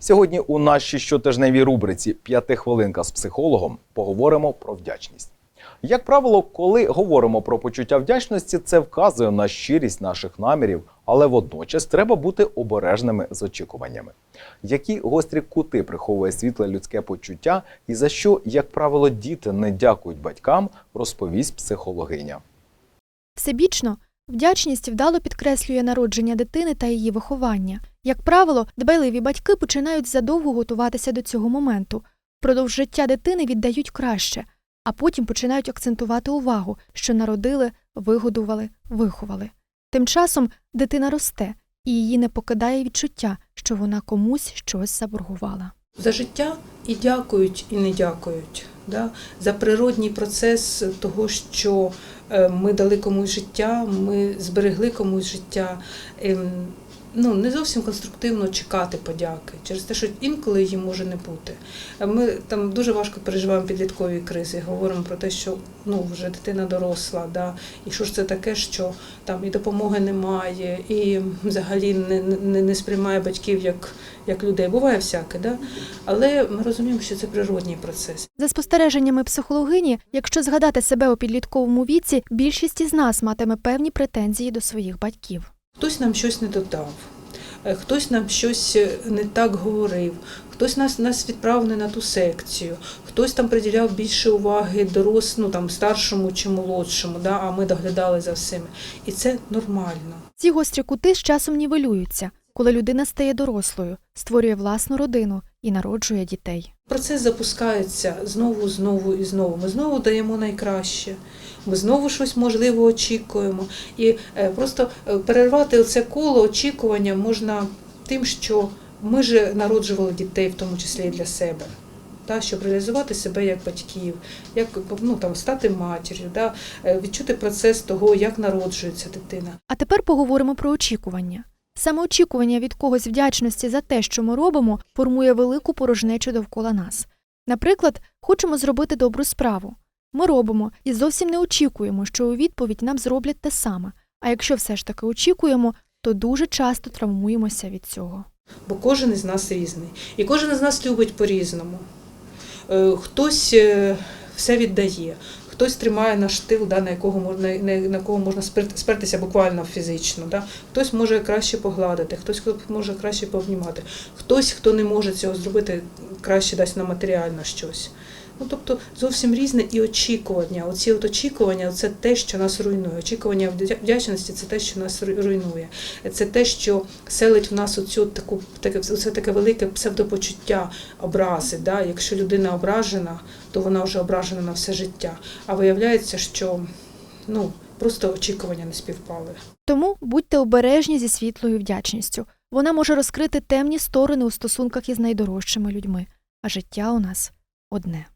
Сьогодні у нашій щотижневій рубриці П'ятихвилинка з психологом поговоримо про вдячність. Як правило, коли говоримо про почуття вдячності, це вказує на щирість наших намірів, але водночас треба бути обережними з очікуваннями. Які гострі кути приховує світле людське почуття, і за що, як правило, діти не дякують батькам, розповість психологиня. Всебічно вдячність вдало підкреслює народження дитини та її виховання. Як правило, дбайливі батьки починають задовго готуватися до цього моменту. Впродовж життя дитини віддають краще, а потім починають акцентувати увагу, що народили, вигодували, виховали. Тим часом дитина росте, і її не покидає відчуття, що вона комусь щось заборгувала. За життя і дякують, і не дякують. Да? За природній процес того, що ми дали комусь життя, ми зберегли комусь життя. Ну, не зовсім конструктивно чекати подяки через те, що інколи її може не бути. Е, Ми там дуже важко переживаємо підліткові кризи, говоримо про те, що ну вже дитина доросла, да, і що ж це таке, що там і допомоги немає, і взагалі не, не, не сприймає батьків як, як людей. Буває всяке, да? але ми розуміємо, що це природній процес. За спостереженнями психологині, якщо згадати себе у підлітковому віці, більшість із нас матиме певні претензії до своїх батьків. Хтось нам щось не додав, е, хтось нам щось е, не так говорив, хтось нас, нас відправив не на ту секцію, хтось там приділяв більше уваги дорос, ну, там, старшому чи молодшому, да, а ми доглядали за всіми. І це нормально. Ці гострі кути з часом нівелюються, коли людина стає дорослою, створює власну родину і народжує дітей. Процес запускається знову, знову і знову. Ми знову даємо найкраще. Ми знову щось можливо очікуємо. І е, просто е, перервати це коло очікування можна тим, що ми ж народжували дітей, в тому числі і для себе. Та, щоб реалізувати себе як батьків, як ну, там, стати матір'ю, е, відчути процес того, як народжується дитина. А тепер поговоримо про очікування. Саме очікування від когось вдячності за те, що ми робимо, формує велику порожнечу довкола нас. Наприклад, хочемо зробити добру справу. Ми робимо і зовсім не очікуємо, що у відповідь нам зроблять те саме. А якщо все ж таки очікуємо, то дуже часто травмуємося від цього. бо кожен із нас різний. І кожен із нас любить по-різному. Е, Хтось е, все віддає, хтось тримає наш тил, да, на, якого можна, на, кого можна спер- спертися буквально фізично. Да. Хтось може краще погладити, хтось хто може краще пообнімати, хтось, хто не може цього зробити, краще дасть на матеріально щось. Ну, тобто зовсім різне і очікування. Оці от очікування це те, що нас руйнує. Очікування вдячності це те, що нас руйнує. Це те, що селить в нас оцю таку таке це таке велике псевдопочуття образи. Да? Якщо людина ображена, то вона вже ображена на все життя. А виявляється, що ну просто очікування не співпали. Тому будьте обережні зі світлою вдячністю. Вона може розкрити темні сторони у стосунках із найдорожчими людьми, а життя у нас одне.